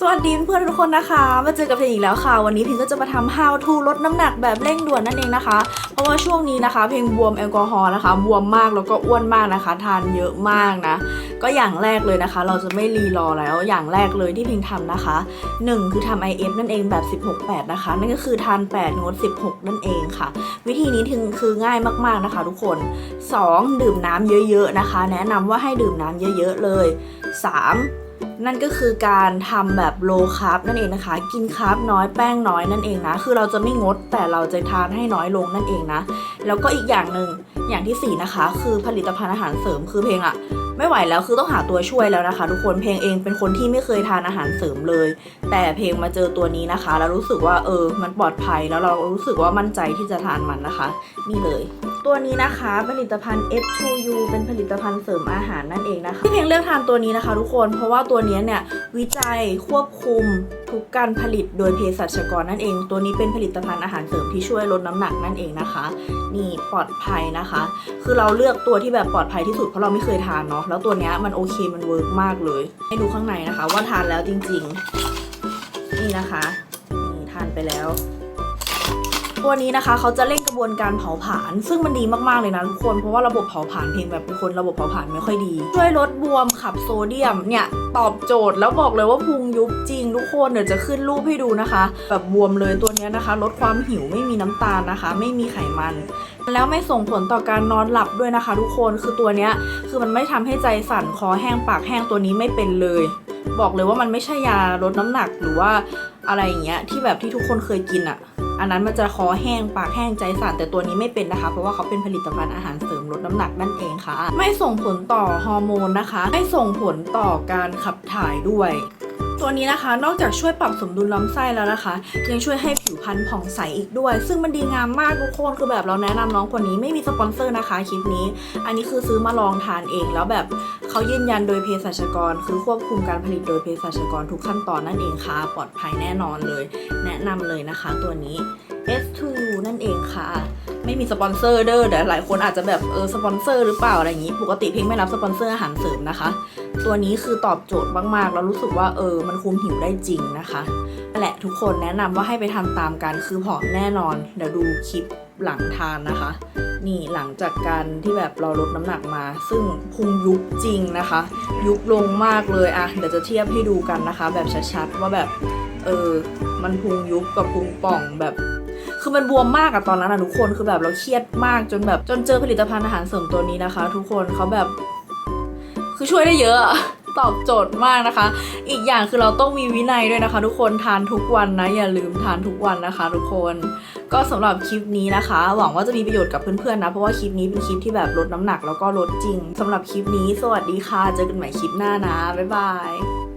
สวัสดีเพื่อนทุกคนนะคะ มาเจอกับเพลงอีกแล้วค่ะ วันนี้พิงก็จะมาทำ how to ลดน้ำหนักแบบเร่งด่วนนั่นเองนะคะ เพราะว่าช่วงนี้นะคะ เพลงบวมแอลกอฮอล์นะคะ บวมมากแล้วก็อ้วนมากนะคะ ทานเยอะมากนะ ก็อย่างแรกเลยนะคะ เราจะไม่รีรอแล้ว อย่างแรกเลยที่เพลงทำนะคะ 1 คือทำ IF นั่นเองแบบ 16-8 นะคะ นั่นก็คือทาน 8 งด 16 นั่นเองค่ะ วิธีนี้ถึงคือง่ายมากๆนะคะ ทุกคน 2. ดื่มน้ำเยอะๆนะคะ แนะนำว่าให้ดื่มน้ำเยอะ ๆ เลย 3. นั่นก็คือการทำแบบโลคาร์บนั่นเองนะคะ กินคาร์บน้อยแป้งน้อยนั่นเองนะ คือเราจะไม่งดแต่เราจะทานให้น้อยลงนั่นเองนะ แล้วก็อีกอย่างหนึ่งอย่างที่สี่นะคะ คือผลิตภัณฑ์อาหารเสริมคือเพลงอะ ไม่ไหวแล้วคือต้องหาตัวช่วยแล้วนะคะ ทุกคนเพลงเองเป็นคนที่ไม่เคยทานอาหารเสริมเลย แต่เพลงมาเจอตัวนี้นะคะ แล้วรู้สึกว่าเออ มันปลอดภัยแล้วเรารู้สึกว่ามั่นใจที่จะทานมันนะคะ นี่เลย ตัวนี้นะคะผลิตภัณฑ์ F2U เป็นผลิตภัณฑ์เสริมอาหารนั่นเองนะคะที่เพลงเลือกทานตัวนี้นะคะ ทุกคนเพราะว่าตัวนี้เนี่ยวิจัยควบคุมทุกการผลิตโดยเภสัชกรนั่นเอง ตัวนี้เป็นผลิตภัณฑ์อาหารเสริมที่ช่วยลดน้ำหนักนั่นเองนะคะ นี่ปลอดภัยนะคะ คือเราเลือกตัวที่แบบปลอดภัยที่สุดเพราะเราไม่เคยทานเนาะแล้วตัวเนี้ยมันโอเคมันเวิร์กมากเลย ให้ดูข้างในนะคะ ว่าทานแล้วจริง ๆ นี่นะคะนี่ทานไปแล้ว ตัวนี้นะคะเขาจะเร่งกระบวนการเผาผลาญซึ่งมันดีมากๆเลยนะทุกคนเพราะว่าระบบเผาผลาญเพลงแบบเป็นคนระบบเผาผลาญไม่ค่อยดี ช่วยลดบวมขับโซเดียมเนี่ยตอบโจทย์แล้วบอกเลยว่าพุงยุบจริงทุกคนเดี๋ยวจะขึ้นรูปให้ดูนะคะ แบบบวมเลยตัวนี้นะคะ ลดความหิวไม่มีน้ำตาลนะคะ ไม่มีไขมัน แล้วไม่ส่งผลต่อการนอนหลับด้วยนะคะ ทุกคนคือตัวเนี้ยคือมันไม่ทำให้ใจสั่นคอแห้งปากแห้งตัวนี้ไม่เป็นเลย บอกเลยว่ามันไม่ใช่ยาลดน้ำหนักหรือว่าอะไรอย่างเงี้ยที่แบบที่ทุกคนเคยกินอะอันนั้นมันจะคอแห้งปากแห้งใจสั่นแต่ตัวนี้ไม่เป็นนะคะ เพราะว่าเขาเป็นผลิตภัณฑ์อาหารเสริมลดน้ำหนักนั่นเองค่ะ ไม่ส่งผลต่อฮอร์โมนนะคะ ไม่ส่งผลต่อการขับถ่ายด้วย ตัวนี้นะคะนอกจากช่วยปรับสมดุลลำไส้แล้วนะคะ ยังช่วยให้ผิวพรรณผ่องใสอีกด้วย ซึ่งมันดีงามมากทุกคนคือแบบเราแนะนำน้องคนนี้ไม่มีสปอนเซอร์นะคะคลิปนี้ อันนี้คือซื้อมาลองทานเองแล้วแบบเขายืนยันโดยเภสัชกร คือควบคุมการผลิตโดยเภสัชกรทุกขั้นตอนนั่นเองค่ะ ปลอดภัยแน่นอนเลย แนะนำเลยนะคะ ตัวนี้ S2 นั่นเองค่ะ ไม่มีสปอนเซอร์เด้อเดี๋ยวหลายคนอาจจะแบบเออสปอนเซอร์หรือเปล่าอะไรอย่างนี้ ปกติเพลงไม่รับสปอนเซอร์อาหารเสริมนะคะ ตัวนี้คือตอบโจทย์มากๆ แล้วรู้สึกว่าเออมันคุมหิวได้จริงนะคะนั่นแหละทุกคนแนะนำว่าให้ไปทำตามกันคือผอมแน่นอน เดี๋ยวดูคลิปหลังทานนะคะ นี่หลังจากการที่แบบเราลดน้ำหนักมา ซึ่งพุงยุบจริงนะคะ ยุบลงมากเลยอะเดี๋ยวจะเทียบให้ดูกันนะคะ แบบชัดๆว่าแบบเออมันพุงยุบกับพุงป่องแบบ คือมันบวมมากอะตอนนั้นอะทุกคนคือแบบเราเครียดมากจนแบบจนเจอผลิตภัณฑ์อาหารเสริมตัวนี้นะคะ ทุกคนเขาแบบ คือช่วยได้เยอะตอบโจทย์มากนะคะ อีกอย่างคือเราต้องมีวินัยด้วยนะคะ ทุกคนทานทุกวันนะอย่าลืมทานทุกวันนะคะ ทุกคนก็สำหรับคลิปนี้นะคะ หวังว่าจะมีประโยชน์กับเพื่อนๆนะเพราะว่าคลิปนี้เป็นคลิปที่แบบลดน้ำหนักแล้วก็ลดจริงสำหรับคลิปนี้ สวัสดีค่ะ เจอกันใหม่คลิปหน้านะบ๊ายบาย